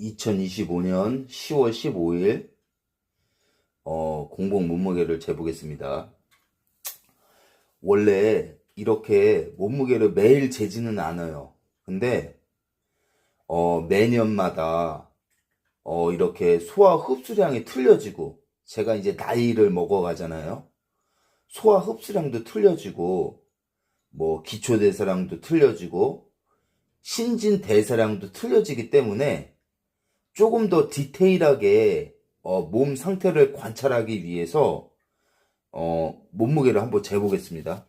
2025년 10월 15일 어, 공복 몸무게를 재보겠습니다. 원래 이렇게 몸무게를 매일 재지는 않아요. 근데 어, 매년마다 어, 이렇게 소화 흡수량이 틀려지고 제가 이제 나이를 먹어가잖아요. 소화 흡수량도 틀려지고 뭐 기초 대사량도 틀려지고 신진 대사량도 틀려지기 때문에 조금 더 디테일하게 어, 몸 상태를 관찰하기 위해서 어, 몸무게를 한번 재보겠습니다.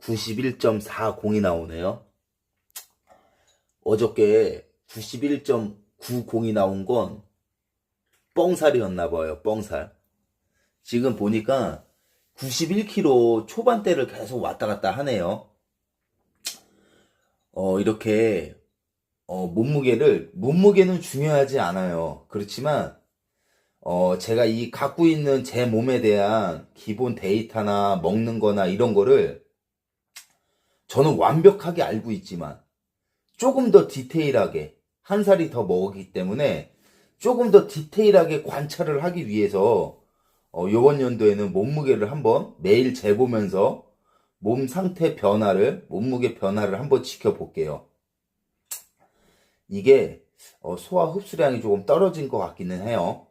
(91.40이) 나오네요. 어저께 91.90이 나온 건 뻥살이었나 봐요, 뻥살. 지금 보니까 91kg 초반대를 계속 왔다 갔다 하네요. 어, 이렇게, 어, 몸무게를, 몸무게는 중요하지 않아요. 그렇지만, 어, 제가 이 갖고 있는 제 몸에 대한 기본 데이터나 먹는 거나 이런 거를 저는 완벽하게 알고 있지만, 조금 더 디테일하게, 한 살이 더 먹었기 때문에 조금 더 디테일하게 관찰을 하기 위해서 어, 요번 연도에는 몸무게를 한번 매일 재보면서 몸 상태 변화를, 몸무게 변화를 한번 지켜볼게요. 이게 어, 소화 흡수량이 조금 떨어진 것 같기는 해요.